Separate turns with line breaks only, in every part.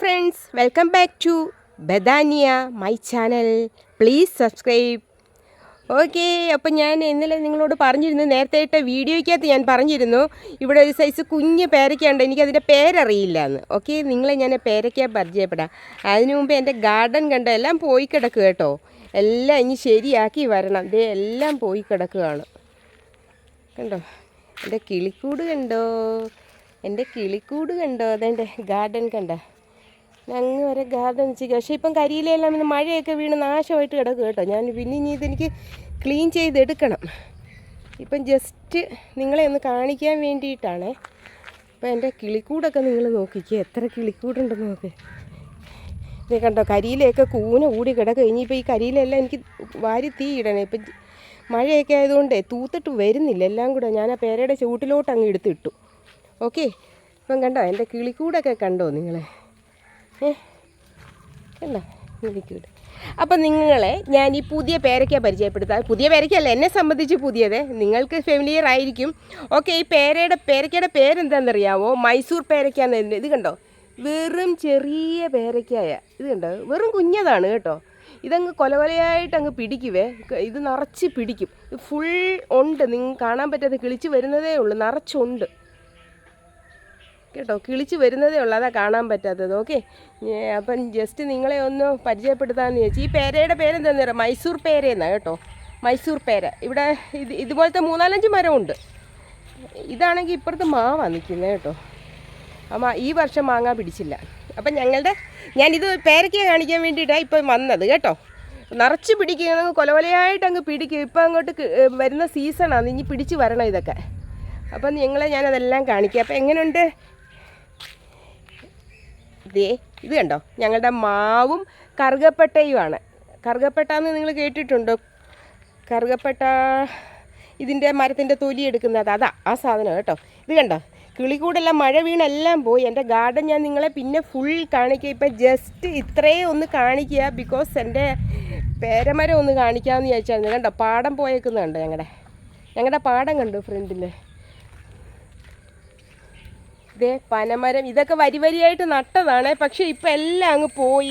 Friends welcome back to Badania my channel. Please subscribe. Okay അപ്പം ഞാൻ ഇന്നലെ നിങ്ങളോട് പറഞ്ഞിരുന്നു നേരത്തെ ഇട്ട വീഡിയോയ്ക്കകത്ത് ഞാൻ പറഞ്ഞിരുന്നു ഇവിടെ ഒരു സൈസ് കുഞ്ഞ് പേരയ്ക്കുണ്ട് എനിക്കതിന്റെ പേരറിയില്ല എന്ന് ഓക്കെ നിങ്ങളെ ഞാൻ പേരയ്ക്ക പരിചയപ്പെടാം. അതിനു മുമ്പ് എന്റെ ഗാർഡൻ കണ്ട എല്ലാം പോയി കിടക്കുക കേട്ടോ. എല്ലാം ഇനി ശരിയാക്കി വരണം. ദേ എല്ലാം പോയി കിടക്കുകയാണ്. കണ്ടോ? എന്റെ കിളിക്കൂട് കണ്ടോ? എന്റെ കിളിക്കൂട് കണ്ടോ? അതെന്റെ ഗാർഡൻ കണ്ട? അങ്ങ് വരെ ഗാർഡൻ വെച്ചിരിക്കുക പക്ഷേ ഇപ്പം കരിയിലെല്ലാം ഇന്ന് മഴയൊക്കെ വീണ് നാശമായിട്ട് കിടക്കും കേട്ടോ. ഞാൻ പിന്നെ ഇനി ഇതെനിക്ക് ക്ലീൻ ചെയ്തെടുക്കണം. ഇപ്പം ജസ്റ്റ് നിങ്ങളെ ഒന്ന് കാണിക്കാൻ വേണ്ടിയിട്ടാണേ. ഇപ്പം എന്റെ കിളിക്കൂടൊക്കെ നിങ്ങൾ നോക്കിക്കുക എത്ര കിളിക്കൂടുണ്ടെന്ന് നോക്ക്. ഇത് കണ്ടോ കരിയിലൊക്കെ കൂന കൂടി കിടക്കുക ഇനിയിപ്പോൾ ഈ കരിയിലെല്ലാം എനിക്ക് വാരി തീ ഇടണേ. ഇപ്പം മഴയൊക്കെ ആയതുകൊണ്ട് തൂത്തിട്ട് വരുന്നില്ല. എല്ലാം കൂടെ ഞാൻ ആ പേരയുടെ ചൂട്ടിലോട്ട് അങ്ങ് എടുത്തിട്ടു. ഓക്കെ? ഇപ്പം കണ്ടോ എന്റെ കിളിക്കൂടൊക്കെ കണ്ടോ നിങ്ങളെ? കണ്ടോ കിളിക്കൂട് അപ്പം നിങ്ങളെ ഞാൻ ഈ പുതിയ പേരയ്ക്ക പരിചയപ്പെടുത്താം. പുതിയ പേരയ്ക്കല്ല എന്നെ സംബന്ധിച്ച് പുതിയത്. നിങ്ങൾക്ക് ഫെമിലിയർ ആയിരിക്കും. ഓക്കെ ഈ പേരയുടെ പേരയ്ക്കയുടെ പേരെന്താണെന്നറിയാവോ? മൈസൂർ പേരയ്ക്കാന്ന് ഇത് കണ്ടോ? വെറും ചെറിയ പേരയ്ക്കായ. ഇത് കണ്ടോ? വെറും കുഞ്ഞതാണ് കേട്ടോ. ഇതങ്ങ് കൊലകൊലയായിട്ട് അങ്ങ് പിടിക്കുവേ. ഇത് നിറച്ച് പിടിക്കും. ഫുൾ ഉണ്ട്. നിങ്ങൾ കാണാൻ പറ്റാതെ കിളിച്ച് വരുന്നതേ ഉള്ളൂ. നിറച്ചുണ്ട്. കേട്ടോ കിളിച്ച് വരുന്നതേ ഉള്ളൂ അതാ കാണാൻ പറ്റാത്തത് ഓക്കെ? അപ്പം ജസ്റ്റ് നിങ്ങളെ ഒന്ന് പരിചയപ്പെടുത്താമെന്ന് ചോദിച്ചു ഈ പേരയുടെ പേരെന്താണെന്ന് പറയാം മൈസൂർ പേരയെന്നാണ് കേട്ടോ. മൈസൂർ പേര. ഇവിടെ ഇത് ഇതുപോലത്തെ മൂന്നാലഞ്ച് മരമുണ്ട്. ഇതാണെങ്കിൽ ഇപ്പുറത്ത് മാവാണ് നിൽക്കുന്നത് കേട്ടോ. അമ്മ ഈ വർഷം മാങ്ങ പിടിച്ചില്ല. അപ്പം ഞങ്ങളുടെ ഞാനിത് പേരയ്ക്ക് കാണിക്കാൻ വേണ്ടിയിട്ടാണ് ഇപ്പം വന്നത് കേട്ടോ. നിറച്ച് പിടിക്കുക കൊലകൊലയായിട്ട് അങ്ങ് പിടിക്കും. ഇപ്പം അങ്ങോട്ട് വരുന്ന സീസണാണ് ഇനി പിടിച്ച് വരണം ഇതൊക്കെ. അപ്പം നിങ്ങളെ ഞാനതെല്ലാം കാണിക്കാം. അപ്പം എങ്ങനെയുണ്ട് ദേ ഇത് കണ്ടോ? ഞങ്ങളുടെ മാവും കറുകപ്പട്ടയുമാണ്. കറുകപ്പട്ട എന്ന് നിങ്ങൾ കേട്ടിട്ടുണ്ടോ? കറുകപ്പെട്ട ഇതിന്റെ മരത്തിന്റെ തൊലി എടുക്കുന്നത് അതാ ആ സാധനം കേട്ടോ. ഇത് കണ്ടോ? കിളികൂടെല്ലാം മഴ വീണെല്ലാം പോയി. എന്റെ ഗാർഡൻ ഞാൻ നിങ്ങളെ പിന്നെ ഫുൾ കാണിക്കുക ഇപ്പം ജസ്റ്റ് ഇത്രയും ഒന്ന് കാണിക്കുക. ബിക്കോസ് എന്റെ പേരമരം ഒന്ന് കാണിക്കാമെന്ന് ചോദിച്ചായിരുന്നു കണ്ടോ? പാടം പോയേക്കുന്നുണ്ട് ഞങ്ങളുടെ ഞങ്ങളുടെ പാടം കണ്ടു ഫ്രണ്ടിൽ ഇതേ പനമരം ഇതൊക്കെ വരി വരിയായിട്ട് നട്ടതാണ്. പക്ഷേ ഇപ്പം എല്ലാം അങ്ങ് പോയി.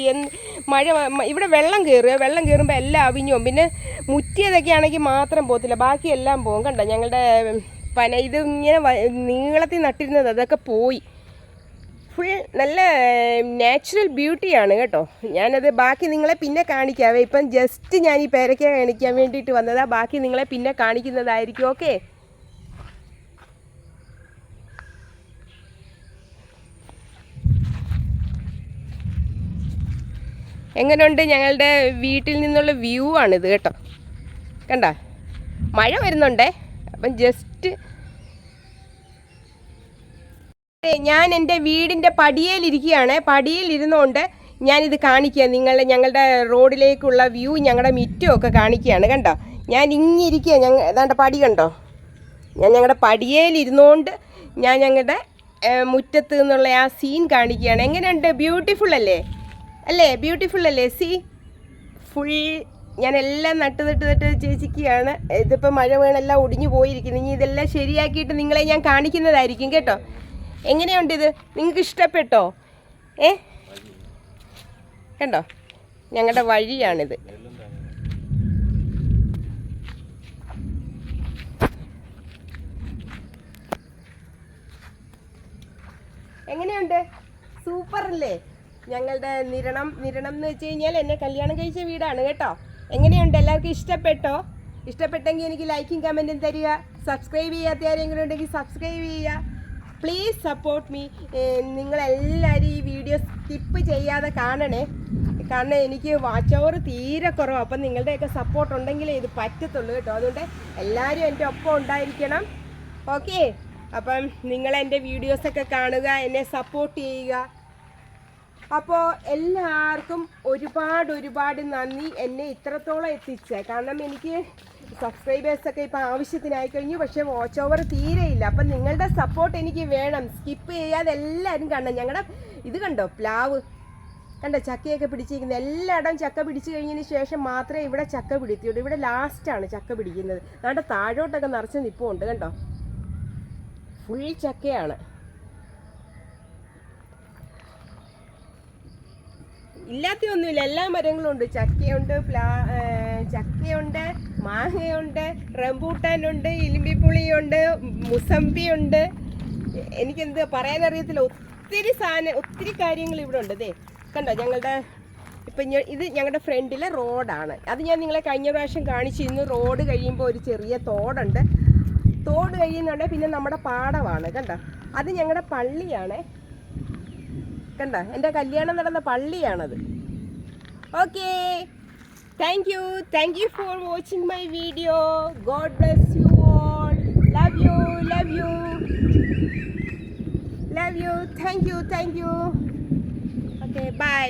മഴ ഇവിടെ വെള്ളം കയറുക വെള്ളം കയറുമ്പോൾ എല്ലാം അവിഞ്ഞു പിന്നെ മുറ്റിയതൊക്കെ ആണെങ്കിൽ മാത്രം പോകത്തില്ല. ബാക്കി എല്ലാം പോകും. കണ്ടോ? ഞങ്ങളുടെ പന ഇത് ഇങ്ങനെ നീളത്തിൽ നട്ടിരുന്നത് അതൊക്കെ പോയി. ഫുൾ നല്ല നാച്ചുറൽ ബ്യൂട്ടിയാണ് കേട്ടോ. ഞാനത് ബാക്കി നിങ്ങളെ പിന്നെ കാണിക്കാവേ. ഇപ്പം ജസ്റ്റ് ഞാൻ ഈ പേരയ്ക്ക കാണിക്കാൻ വേണ്ടിയിട്ട് വന്നതാണ് ബാക്കി നിങ്ങളെ പിന്നെ കാണിക്കുന്നതായിരിക്കും. ഓക്കെ? എങ്ങനെയുണ്ട് ഞങ്ങളുടെ വീട്ടിൽ നിന്നുള്ള വ്യൂ ആണിത് കേട്ടോ. കണ്ട? മഴ വരുന്നുണ്ടേ? അപ്പം ജസ്റ്റ് ഞാൻ എന്റെ വീടിന്റെ പടിയേലിരിക്കുകയാണ് പടിയിലിരുന്നുകൊണ്ട് ഞാനിത് കാണിക്കുക നിങ്ങളുടെ ഞങ്ങളുടെ റോഡിലേക്കുള്ള വ്യൂ ഞങ്ങളുടെ മിറ്റും ഒക്കെ കാണിക്കുകയാണ് കണ്ടോ? ഞാൻ ഇങ്ങിരിക്കുക ഞങ്ങൾ ഏതാണ്ട് പടി കണ്ടോ? ഞാൻ ഞങ്ങളുടെ പടിയേലിരുന്നുകൊണ്ട് ഞാൻ ഞങ്ങളുടെ മുറ്റത്ത് നിന്നുള്ള ആ സീൻ കാണിക്കുകയാണ്. എങ്ങനെയുണ്ട്? ബ്യൂട്ടിഫുൾ അല്ലേ? അല്ലേ? ബ്യൂട്ടിഫുൾ അല്ലേ സി? ഫുൾ ഞാൻ എല്ലാം നട്ട് നട്ട് നട്ട് ചേച്ചിക്കുകയാണ്. ഇതിപ്പോൾ മഴ വീണെല്ലാം ഒടിഞ്ഞു പോയിരിക്കുന്നു. ഇനി ഇതെല്ലാം ശരിയാക്കിയിട്ട് നിങ്ങളെ ഞാൻ കാണിക്കുന്നതായിരിക്കും കേട്ടോ. എങ്ങനെയുണ്ട് ഇത്? നിങ്ങൾക്ക് ഇഷ്ടപ്പെട്ടോ? ഏ? കണ്ടോ? ഞങ്ങളുടെ വഴിയാണിത്. എങ്ങനെയുണ്ട്? സൂപ്പർ അല്ലേ? ഞങ്ങളുടെ നിരണം നിരണം എന്ന് വെച്ച് കഴിഞ്ഞാൽ എന്നെ കല്യാണം കഴിച്ച വീടാണ് കേട്ടോ. എങ്ങനെയുണ്ട്? എല്ലാവർക്കും ഇഷ്ടപ്പെട്ടോ? ഇഷ്ടപ്പെട്ടെങ്കിൽ എനിക്ക് ലൈക്കും കമന്റും തരിക. സബ്സ്ക്രൈബ് ചെയ്യാത്ത ആരെങ്കിലും ഉണ്ടെങ്കിൽ സബ്സ്ക്രൈബ് ചെയ്യുക. പ്ലീസ് സപ്പോർട്ട് മീ നിങ്ങളെല്ലാവരും ഈ വീഡിയോ സ്കിപ്പ് ചെയ്യാതെ കാണണേ. കാരണം എനിക്ക് വാച്ച് ഓവർ തീരെ കുറവാണ് അപ്പം നിങ്ങളുടെയൊക്കെ സപ്പോർട്ട് ഉണ്ടെങ്കിലേ ഇത് പറ്റത്തുള്ളൂ കേട്ടോ. അതുകൊണ്ട് എല്ലാവരും എന്റെ ഒപ്പം ഉണ്ടായിരിക്കണം. ഓക്കെ അപ്പം നിങ്ങളെന്റെ വീഡിയോസൊക്കെ കാണുക എന്നെ സപ്പോർട്ട് ചെയ്യുക. അപ്പോൾ എല്ലാവർക്കും ഒരുപാട് ഒരുപാട് നന്ദി എന്നെ ഇത്രത്തോളം എത്തിച്ച. കാരണം എനിക്ക് സബ്സ്ക്രൈബേഴ്സൊക്കെ ഇപ്പോൾ ആവശ്യത്തിനായി കഴിഞ്ഞു. പക്ഷേ വാച്ച് ഓവർ തീരെയില്ല അപ്പം നിങ്ങളുടെ സപ്പോർട്ട് എനിക്ക് വേണം. സ്കിപ്പ് ചെയ്യാതെ എല്ലാവരും കാണണം ഞങ്ങളുടെ ഇത് കണ്ടോ? പ്ലാവ്. കണ്ടോ? ചക്കയൊക്കെ പിടിച്ചിരിക്കുന്നത് എല്ലായിടവും ചക്ക പിടിച്ചു കഴിഞ്ഞതിന് ശേഷം മാത്രമേ ഇവിടെ ചക്ക പിടിത്തിയുള്ളൂ ഇവിടെ ലാസ്റ്റാണ് ചക്ക പിടിക്കുന്നത്. നമ്മുടെ താഴോട്ടൊക്കെ നിറച്ച് നിൽപ്പുണ്ട് കണ്ടോ? ഫുൾ ചക്കയാണ്. ഇല്ലാത്തൊന്നുമില്ല. എല്ലാ മരങ്ങളും ഉണ്ട് ചക്കയുണ്ട് പ്ലാ ചക്കയുണ്ട് മാങ്ങയുണ്ട് റംബൂട്ടാനുണ്ട് ഇലിമ്പിപ്പുളിയുണ്ട് മുസമ്പിയുണ്ട്. എനിക്കെന്ത് പറയാനറിയത്തില്ല. ഒത്തിരി സാധനം ഒത്തിരി കാര്യങ്ങൾ ഇവിടെ ഉണ്ട്. ദേ കണ്ടോ ഞങ്ങളുടെ ഇപ്പം ഇത് ഞങ്ങളുടെ ഫ്രണ്ടിലെ റോഡാണ്. അത് ഞാൻ നിങ്ങളെ കഴിഞ്ഞ പ്രാവശ്യം കാണിച്ചിരുന്നു റോഡ് കഴിയുമ്പോൾ ഒരു ചെറിയ തോടുണ്ട്. തോട് കഴിയുന്നുണ്ട്. പിന്നെ നമ്മുടെ പാടമാണ്. കണ്ടോ? അത് ഞങ്ങളുടെ പള്ളിയാണേ. കണ്ട എന്റെ കല്യാണം നടന്ന പള്ളിയാണത്. Okay thank you thank you for watching my video God bless you all love you love you love you thank you thank you okay bye